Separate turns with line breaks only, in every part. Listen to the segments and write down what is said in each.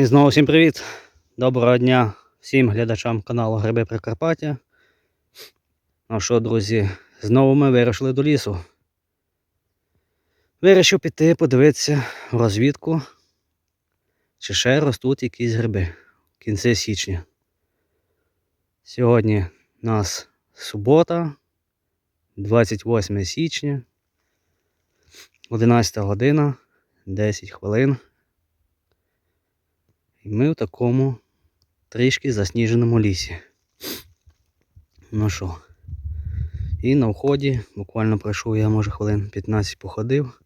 І знову всім привіт! Доброго дня всім глядачам каналу Гриби Прикарпаття. Ну що, друзі, знову ми вирішили до лісу. Вирішив піти подивитися розвідку, чи ще ростуть якісь гриби в кінці січня. Сьогодні у нас субота, 28 січня, 11 година, 10 хвилин. І ми в такому трішки засніженому лісі. Ну що, і на вході, буквально пройшов я, може, хвилин 15 походив.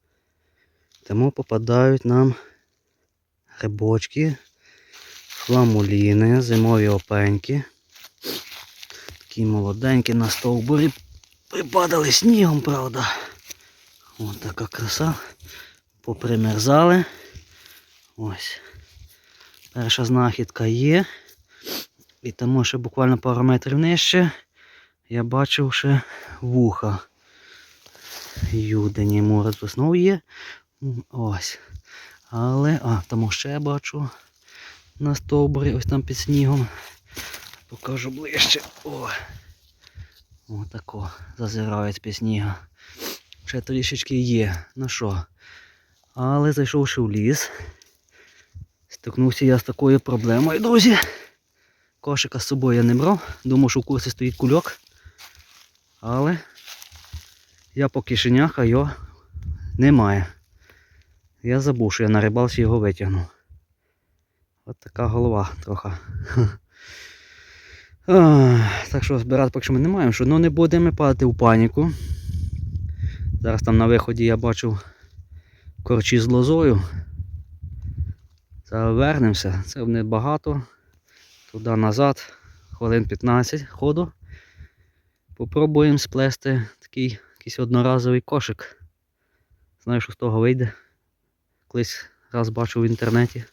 Тому попадають нам грибочки, фламуліни, зимові опеньки. Такі молоденькі на стовбурі припадали снігом, правда. Ось така краса. Попримерзали. Ось. Перша знахідка є. І тому ще буквально пару метрів нижче я бачив ще вуха. Юдені морець знов є. Ось. Але, а, тому ще бачу на стовбурі, ось там під снігом. Покажу ближче. О. Отако зазирають під сніга. Ще трішечки є. Ну що? Але зайшовши в ліс, Стикнувся я з такою проблемою, друзі. Кошика з собою я не брав, думав, що в курсі стоїть кульок. Але я по кишенях, а його немає. Я забув, що я на рибалці його витягнув. От така голова трохи. Так що збирати поки що ми не маємо, що ну не будемо падати в паніку. Зараз там на виході я бачив корчі з лозою. Зараз вернемося, це не багато. Туди назад, хвилин 15 ходу. Попробуємо сплести такий якийсь одноразовий кошик. Знаю, що з того вийде. Колись раз бачив в інтернеті,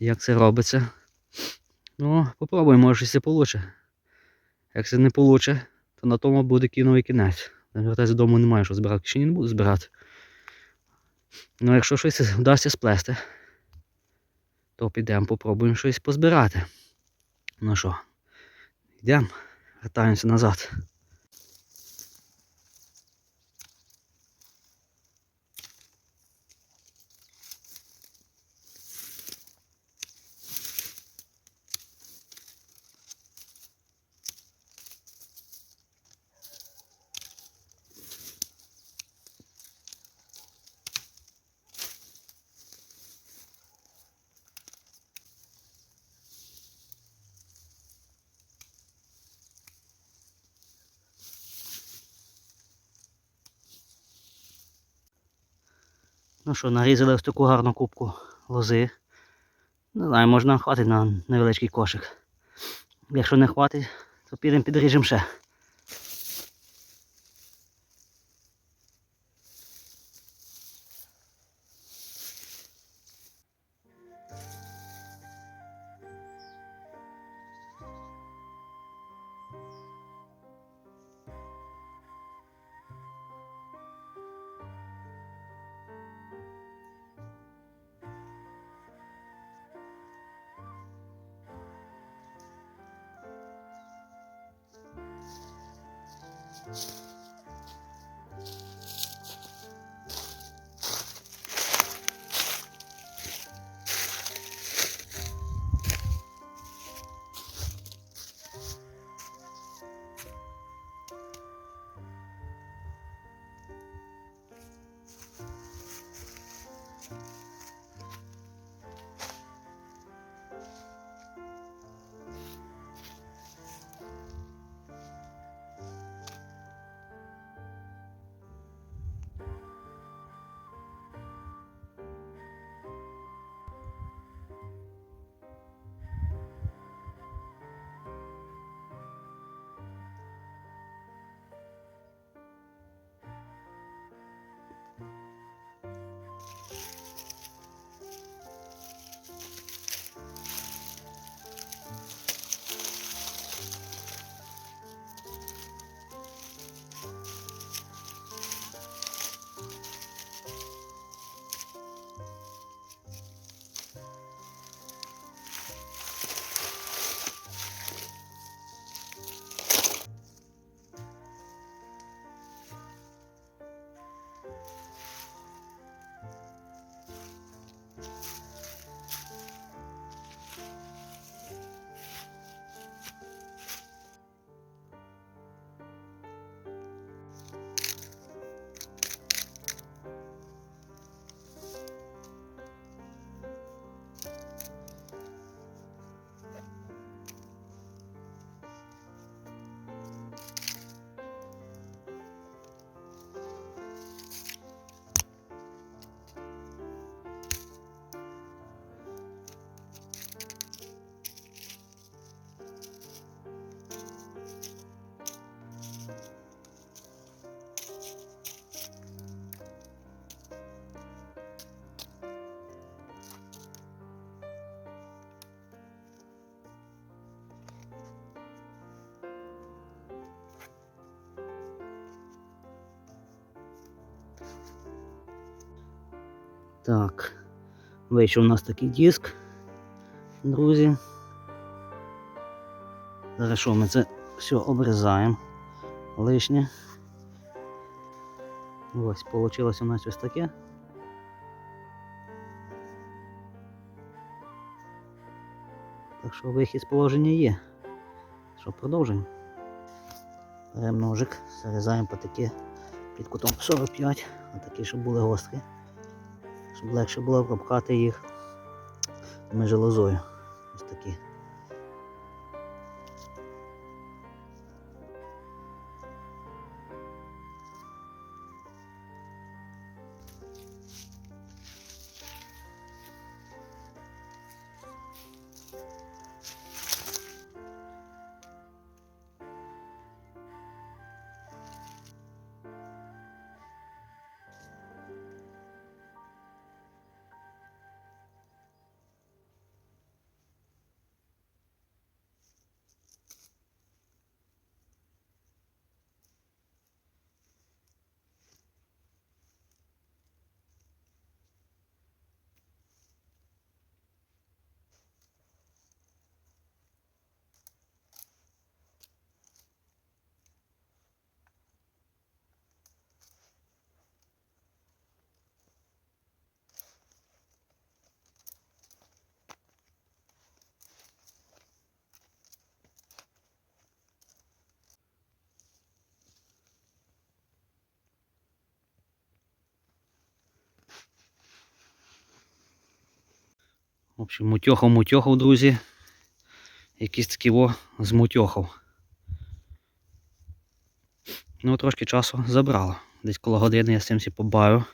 як це робиться. Ну, попробуємо, може щось вийде. Як це не вийде, то на тому буде кіновий кінець. Навіть додому немає, що збирати, ще не буду збирати. Ну, якщо щось вдасться сплести, то підемо попробуємо щось позбирати. Ну що, йдемо, вертаємося назад. Ну що, нарізали ось таку гарну кубку лози. Не знаю, можна хватить на невеличкий кошик. Якщо не хватить, то підемо підріжемо ще. Thank you. Так, вийшов у нас такий диск, друзі. Зараз що ми це все обрізаємо лишнє. Ось, вийшло у нас ось таке. Так що вихід з положення є. Що, продовжуємо. Беремо ножик, зарізаємо по такі під кутом 45, отакі, щоб були гострі. Легше було пропхати їх межелозою. Ось такі. В общем, мутьохав, мутьохав, друзі. Якийсь такий во змутьохав. Ну, трошки часу забрало. Десь коло години я з цим всі побавив.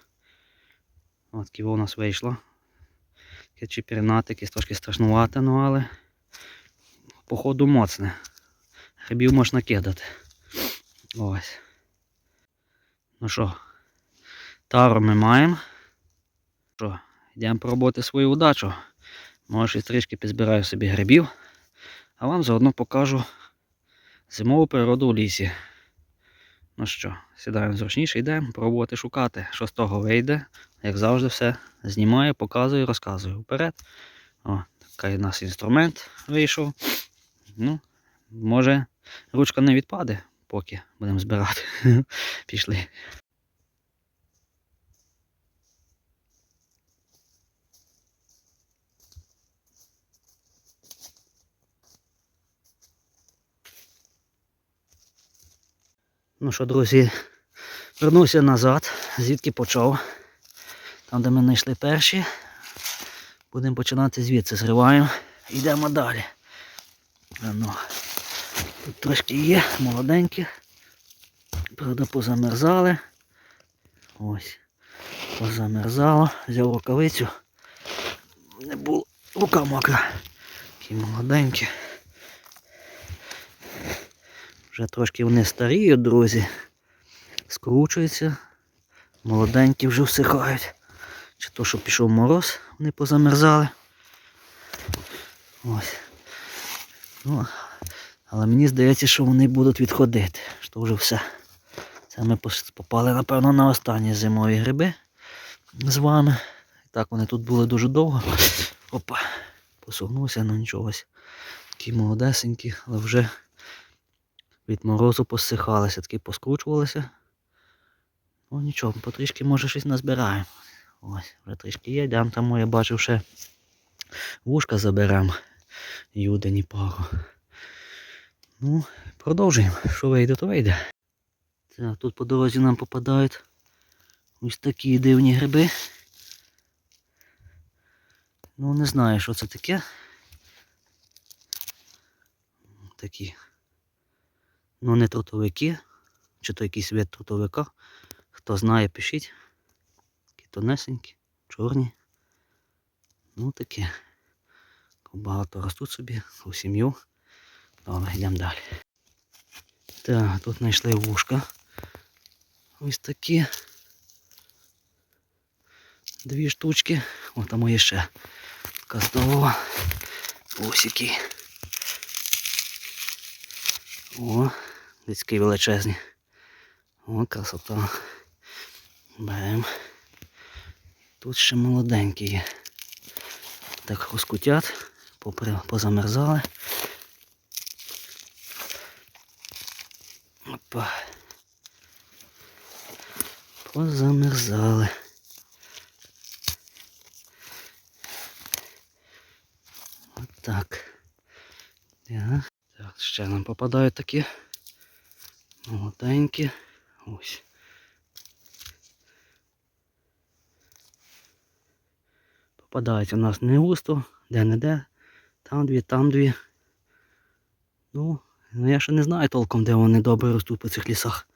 От ківо у нас вийшло. Таке чіпірнати, якесь трошки страшнувате, ну але походу моцне. Грибів можна кидати. Ось. Ну що, тару ми маємо. Що, йдемо пробувати свою удачу. Може і трішки підзбираю собі грибів, а вам заодно покажу зимову природу у лісі. Ну що, сідаємо зручніше, йдемо пробувати шукати, що з того вийде. Як завжди, все знімаю, показую, розказую. Вперед. О, такий у нас інструмент вийшов. Ну, може, ручка не відпаде, поки будемо збирати. Пішли. Ну що, друзі, вернувся назад, звідки почав. Там, де ми знайшли перші. Будемо починати звідси, зриваємо. Йдемо далі. Ну, тут трошки є, молоденькі. Правда, позамерзали. Ось. Позамерзало. Взяв рукавицю. Не було. Рука мокра. Такі молоденькі. Вже трошки вони старіють, друзі. Скручуються. Молоденькі вже всихають. Чи то, що пішов мороз, вони позамерзали. Ось. Ну, але мені здається, що вони будуть відходити. Що вже все. Це ми попали, напевно, на останні зимові гриби з вами. І так вони тут були дуже довго. Опа, посогнувся, ну нічого. ось. Такі молодесенькі, але вже від морозу посихалися, такі поскручувалися. Ну нічого, потрішки може щось назбираємо. Ось, вже трішки є, йдемо там, я бачив ще вушка заберемо. Юдені пару. Ну, продовжуємо. Що вийде, то вийде. Так, тут по дорозі нам попадають ось такі дивні гриби. Ну, не знаю, що це таке. Такі. Ну, не трутовики, чи то якийсь вид трутовика. Хто знає, пишіть. Такі тонесенькі, чорні. Ну таке. Багато ростуть собі у сім'ю. Добре, йдемо далі. Так, тут знайшли вушка. Ось такі. Дві штучки. О, там є ще така здорова. Ось які. О, людські величезні. О, красота. Беремо. Тут ще молоденькі є. Так хрускутять, попри, позамерзали. Опа. Позамерзали. Отак. Так. так, ще нам попадають такі молоденькі. Ось. Попадають у нас не густо, де-не-де. Там дві, там дві. Ну, ну я ще не знаю толком, де вони добре ростуть по цих лісах.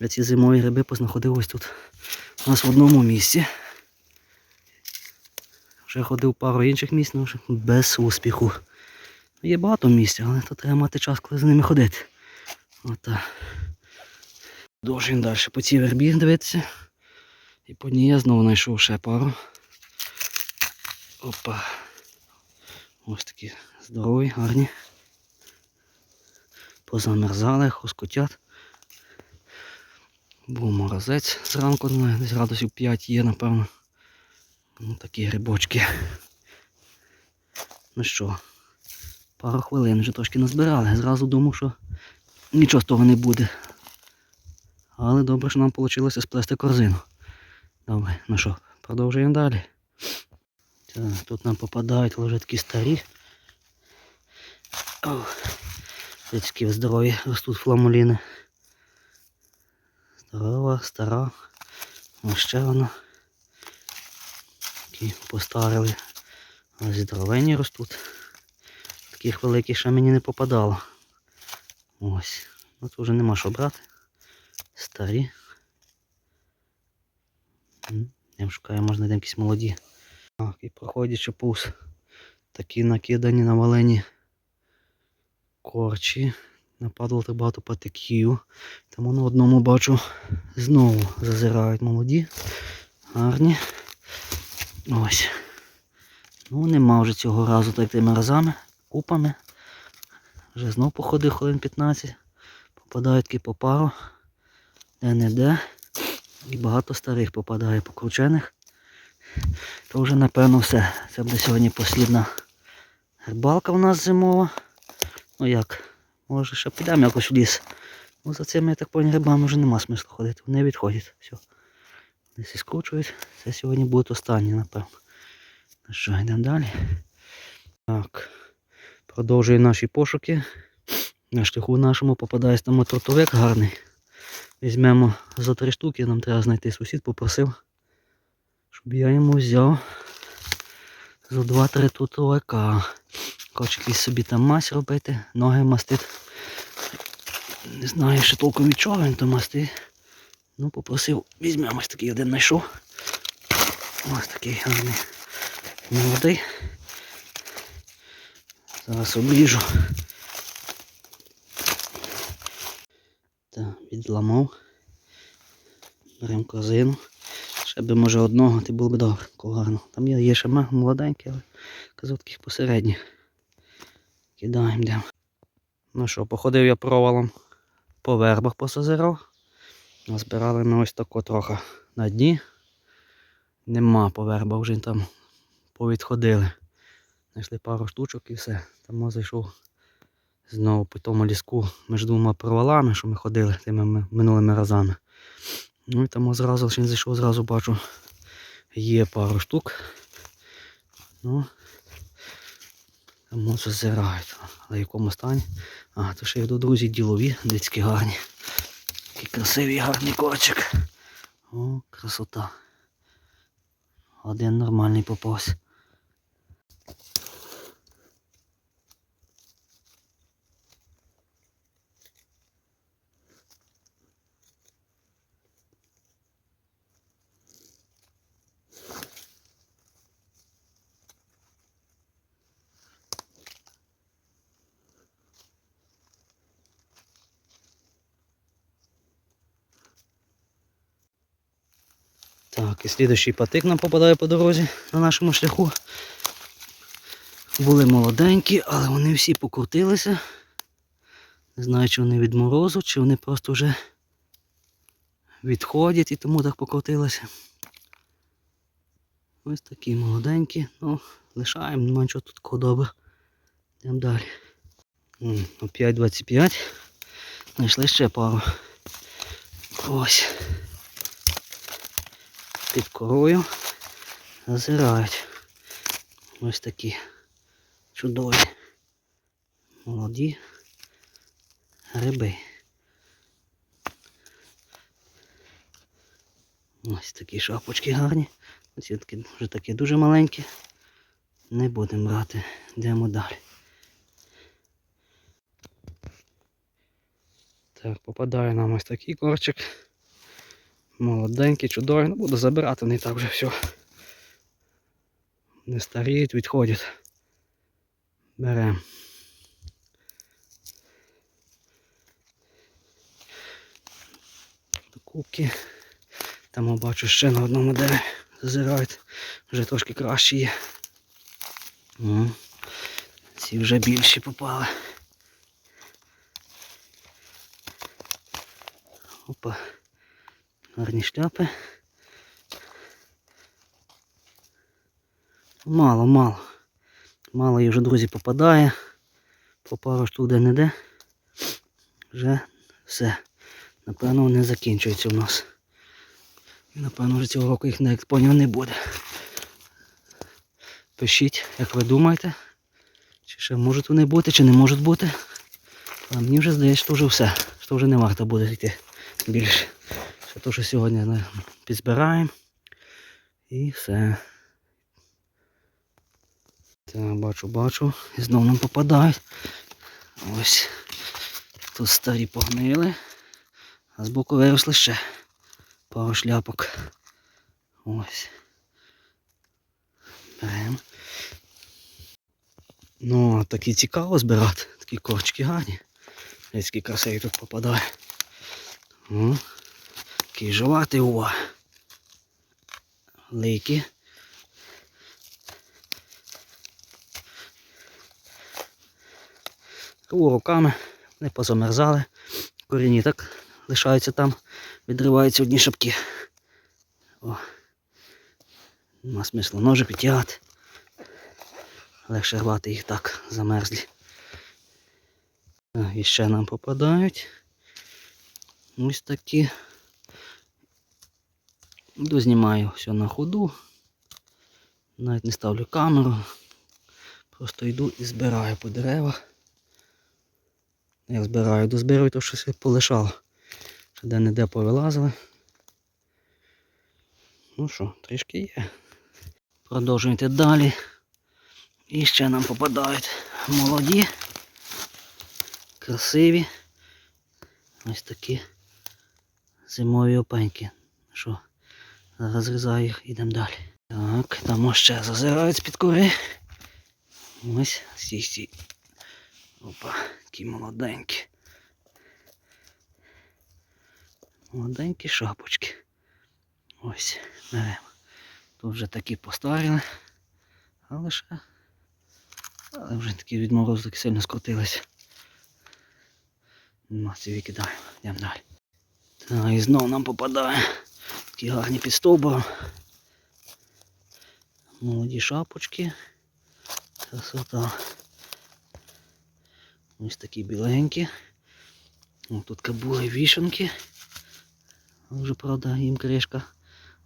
Я ці зимові гриби познаходив ось тут. У нас в одному місці. Вже ходив пару інших місць, але вже без успіху. Є багато місць, але то треба мати час, коли за ними ходити. Ота. Довжин далі по цій вербі дивитися. І по ній я знову знайшов ще пару. Опа. Ось такі здорові, гарні. Позамерзали, хускотять. Був морозець зранку, ну, десь градусів 5 є, напевно. Ну, такі грибочки. Ну що, пару хвилин вже трошки назбирали. Зразу думав, що нічого з того не буде. Але добре, що нам вийшло сплести корзину. Добре, ну що, продовжуємо далі. Так, тут нам попадають вже такі старі. Такі здорові ростуть фламуліни. Здорова, стара. Ось ще вона. Такі постарили. А здоровенні ростуть. Таких великих ще мені не попадало. Ось. Ну тут вже нема що брати. Старі. Я шукаю, можна знайдемо якісь молоді. Так, і проходячи повз такі накидані навалені корчі. Нападало так багато патиків. Тому на одному бачу знову зазирають молоді. Гарні. Ось. Ну нема вже цього разу так тими разами, купами. Вже знов походив хвилин 15. Попадають такі по пару. Де-не-де. І багато старих попадає покручених. То вже напевно все. Це буде сьогодні послідна рибалка у нас зимова. Ну як, може ще підемо якось в ліс. Ну за цими, я так поняв, грибами вже нема смислу ходити. Вони відходять. Все. Десь і. Це сьогодні будуть останні, напевно. Що, йдемо далі. Так. Продовжую наші пошуки. На шляху нашому попадається там тротовик гарний. Візьмемо за три штуки, нам треба знайти сусід, попросив, щоб я йому взяв за два-три тротовика. Хоче якийсь собі там мазь робити, ноги мастити. Не знаю, ще толком від чого він то мастить. Ну, попросив, візьмемо ось такий один знайшов. Ось такий гарний молодий. Зараз обріжу. Так, відламав. Беремо корзину. Ще би може одного, ти було б добре, гарно. Там є, є ще молоденькі, але казав таких посередніх. Кидаємо йдемо. Ну що, походив я провалом по вербах посозирав. Назбирали ми ось тако трохи на дні. Нема по вербах, вже там повідходили. Знайшли пару штучок і все. Там зайшов знову по тому ліску між двома провалами, що ми ходили тими минулими разами. Ну і там зразу ще не зайшов, зразу бачу, є пару штук. Ну, там ось. Але в якому стані? А, то ще йду, друзі, ділові, дицькі гарні. Такий красивий гарний корчик. О, красота. Один нормальний попався. Так, і слідуючий патик нам попадає по дорозі на нашому шляху. Були молоденькі, але вони всі покрутилися. Не знаю, чи вони від морозу, чи вони просто вже відходять і тому так покотилося. Ось такі молоденькі. Ну, лишаємо, нема нічого тут добре. Йдемо далі. М, Опять 25. Знайшли ще пару. Ось. Під корою. Зазирають. Ось такі чудові. Молоді гриби. Ось такі шапочки гарні. Ось такі, вже такі дуже маленькі. Не будемо брати. Йдемо далі. Так, попадає нам ось такий корчик. Молоденький, чудовий. Ну, буду забирати, не так вже все. Не старіють, відходять. Беремо. До кубки. Там я бачу ще на одному дереві зазирають. Вже трошки кращі є. О, ці вже більші попали. Опа. Гарні шляпи. Мало, мало. Мало їх вже, друзі, попадає. По пару штук де не де. Вже все. Напевно, вони закінчуються у нас. І напевно вже цього року їх на експонів не буде. Пишіть, як ви думаєте, чи ще можуть вони бути, чи не можуть бути. А мені вже здається, що вже все, що вже не варто буде йти більше. Ще то, що сьогодні підзбираємо. І все. Так, бачу, бачу. І знову нам попадають. Ось. Тут старі погнили. А збоку виросли ще пару шляпок. Ось. Беремо. Ну, такі цікаво збирати. Такі корчки гарні. Які красиві тут попадає. О, такий жоватий ува. Лики. Рву руками, не позамерзали. Корінні так лишаються там, відриваються одні шапки. О. Нема смислу ножик відтягати. Легше рвати їх так замерзлі. І ще нам попадають. Ось такі. Дознімаю все на ходу. Навіть не ставлю камеру. Просто йду і збираю по деревах. Як збираю, дозбираю, то щось полишало. Ще де-не-де повилазили. Ну що, трішки є. Продовжуємо йти далі. І ще нам попадають молоді, красиві. Ось такі зимові опеньки. Що, зараз зрізаю їх, йдемо далі. Так, там ще зазирають з-під кори. Ось, стій, стій. Опа, такі молоденькі. Молоденькі шапочки. Ось, беремо. Тут вже такі постаріли. Але ще. Але вже такі від морозу так сильно скрутилися. Нема ці викидаємо. Йдемо далі. Так, і знову нам попадає. Такі гарні під стовбуром. Молоді шапочки. Красота. Ось такі біленькі. Тут кабули вішенки. Вже, правда, їм кришка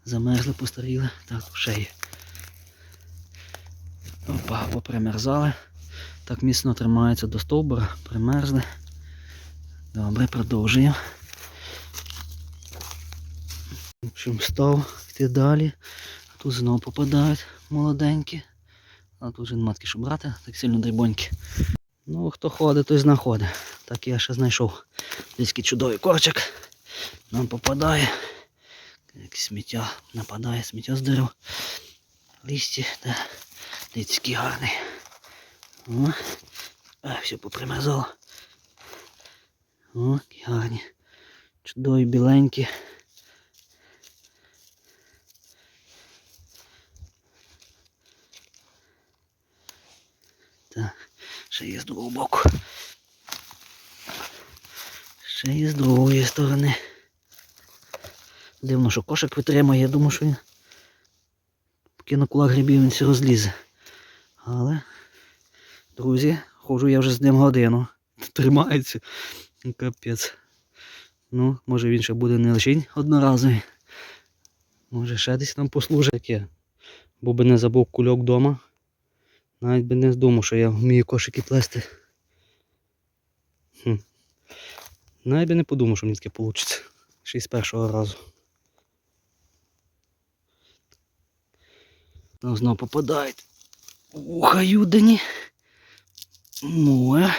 замерзли, постаріли. Так, ще є. Опа, попримерзали. Так міцно тримаються до стовбура, примерзли. Добре, продовжуємо. Общем, став йти далі. Тут знову попадають молоденькі. А тут вже нема такі, що брати, так сильно дрібонькі. Ну, хто ходить, той знаходить. Так я ще знайшов. Десь чудовий корчик. Нам попадає. Як сміття нападає, сміття з дерев. Лісті, та дивіться, який гарний. О, а, все попримерзало. О, які гарні. Чудові біленькі. Ще є з другого боку. Ще є з другої сторони. Дивно, що кошик витримає, я думаю, що він на кулак грибів він все розлізе. Але, друзі, ходжу я вже з ним годину. Тримається. Капець. Ну, може він ще буде не лише одноразовий. Може ще десь нам послужить. Бо би не забув кульок вдома. Навіть би не здумав, що я вмію кошики плести. Хм. Навіть би не подумав, що мені таке вийде. Ще й з першого разу. Ну, знов попадають. Вуха юдені. Море.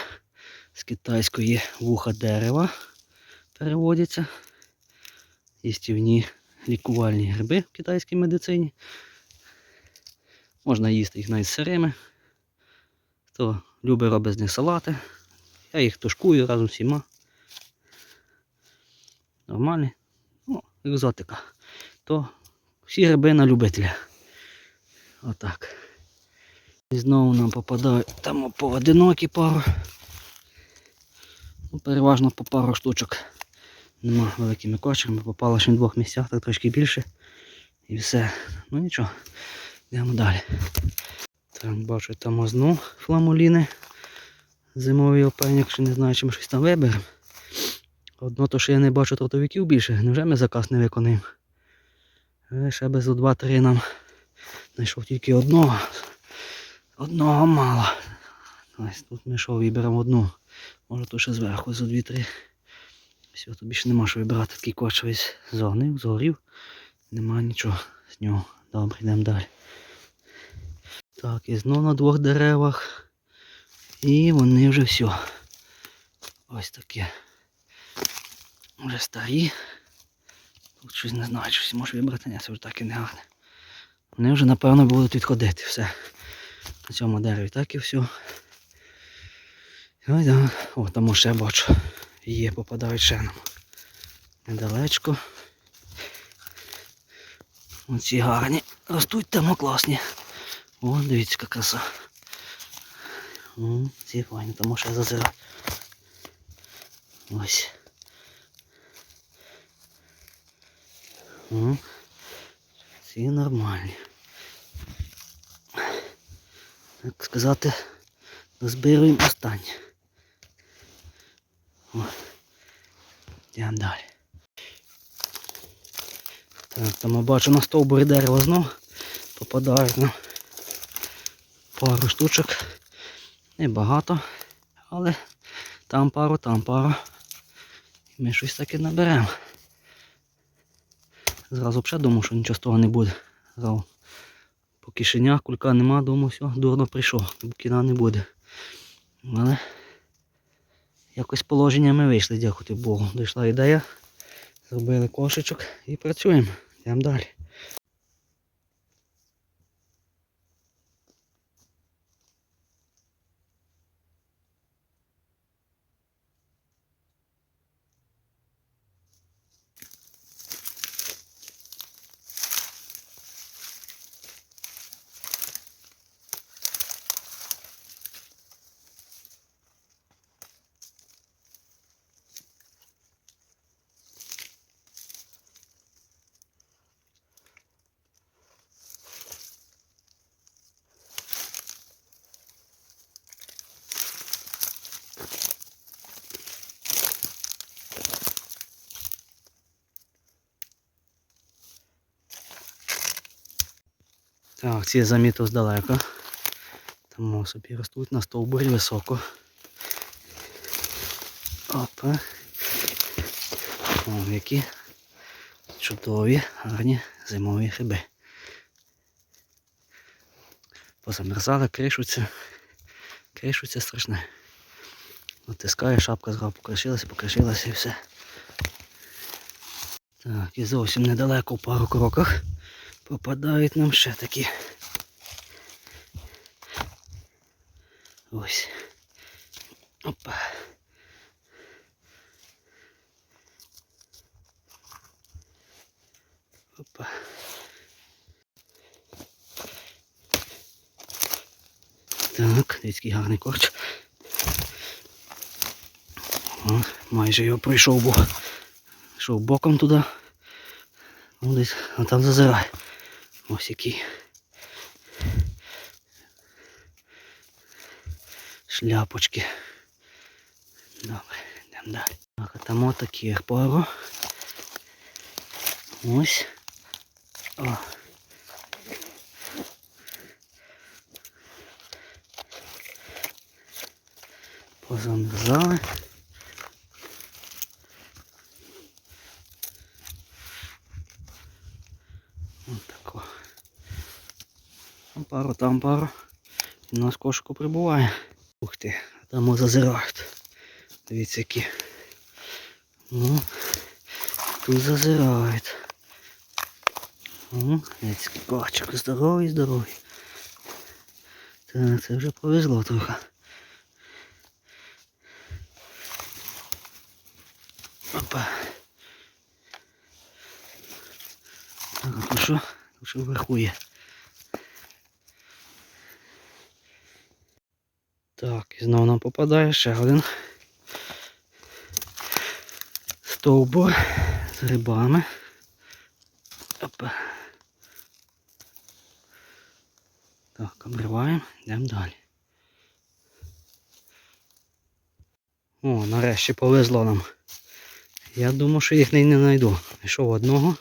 З китайської вуха дерева переводяться. Їстівні лікувальні гриби в китайській медицині. Можна їсти їх навіть сирими. Хто любить робить з них салати. Я їх тушкую разом з всіма. Нормальні. Ну, екзотика. То всі гриби на любителя. Отак. І знову нам попадають там поодинокі пару. Ну, переважно по пару штучок. Нема великими кочерами, попало ще в двох місцях, так трошки більше. І все. Ну нічого. Йдемо далі. Так, бачу там озну фламуліни. Зимовий опеньок, ще не знаю, чи ми щось там виберемо. Одно то, що я не бачу тротовиків більше, невже ми заказ не виконуємо? Е, Ще без 2-3 нам знайшов тільки одного. Одного мало. Ось тут ми що виберемо одну. Може то ще зверху за 2-3. Все, тут більше нема що вибирати. Такий коч весь зогнив, згорів. Нема нічого з нього. Добре, йдемо далі. Так, і знову на двох деревах. І вони вже все. Ось таке. Вже старі. Тут щось не знаю, щось може вибрати, ні, це вже так і не гарне. Вони вже напевно будуть відходити все. На цьому дереві так і все. Ой, да. О, там ще бачу. Є, попадають ще. Недалечко. Оці гарні. Ростуть там класні. О, дивіться, яка краса. Ці файні, тому ще зазира. Ось. О, ці нормальні. Так сказати, дозбируємо останнє. Йдемо далі. Так, там я бачу на стовбурі дерева знов попадають на пару штучок. Небагато, але там пару, там пару. Ми щось таке наберемо. Зразу ще думав, що нічого з того не буде. Зразу по кишенях кулька нема, думав, все, дурно прийшов, кіна не буде. Але якось положення ми вийшли, дякувати Богу. Дійшла ідея. Зробили кошечок і працюємо. Йдемо далі. Так, ці я здалека. Тому собі ростуть на стовбурі високо. Опа. О, які чудові, гарні зимові гриби. Позамерзали, кришуться. Кришуться страшне. Натискає, шапка зразу покришилася, покришилася і все. Так, і зовсім недалеко в пару кроках попадають нам ще такі. Ось. Опа. Опа. Так, який гарний корч. О, майже його пройшов, бо йшов боком туди. Ну, десь, а там зазирай. Ось який. Шляпочки. Добре, йдемо далі. Так, а там отаких пару. Ось. О. Позамерзали. Там пару. І у нас кошку прибуває. Ух ти, там зазирають. Дивіться які. Ну, тут зазирають. Ну, дивіться, кочок здоровий, здоровий. Так, це вже повезло трохи. Опа. Так, ну що? Що вверху є? Так, і знову нам попадає ще один стовбур з грибами. Опа. Так, обриваємо, йдемо далі. О, нарешті повезло нам. Я думав, що їх не знайду. Знайшов одного,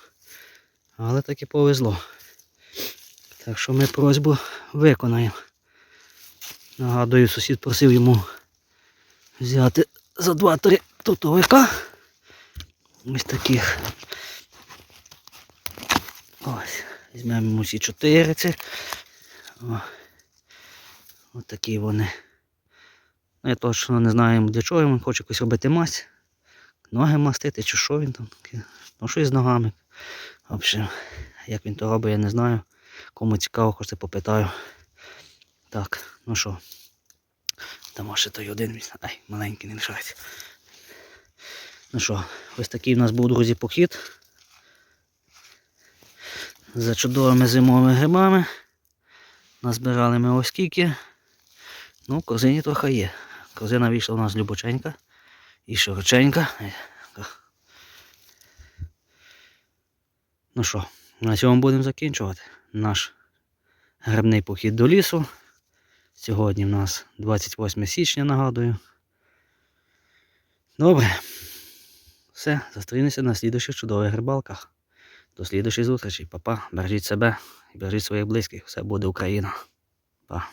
але таки повезло. Так що ми просьбу виконаємо. Нагадую, сусід просив йому взяти за 2-3 тутовика. Ось таких. Ось. Візьмемо йому ці 4 ці. О. Ось такі вони. Ну, Я точно не знаю для чого він хоче якось робити мазь. Ноги мастити чи що він там таке. Ну щось з ногами. В общем, як він то робить, я не знаю. Кому цікаво, хочете попитаю. Так, ну що. Там ще той один. Ай, маленький не лишається. Ну що, ось такий у нас був, друзі, похід. За чудовими зимовими грибами. Назбирали ми ось скільки. Ну, в корзині трохи є. Корзина вийшла у нас глибоченька і широченька. Ну що, на цьому будемо закінчувати наш грибний похід до лісу. Сьогодні в нас 28 січня, нагадую. Добре. Все, зустрінемося на слідуючих чудових рибалках. До слідуючої зустрічі. Папа, бережіть себе і бережіть своїх близьких. Все буде Україна. Па.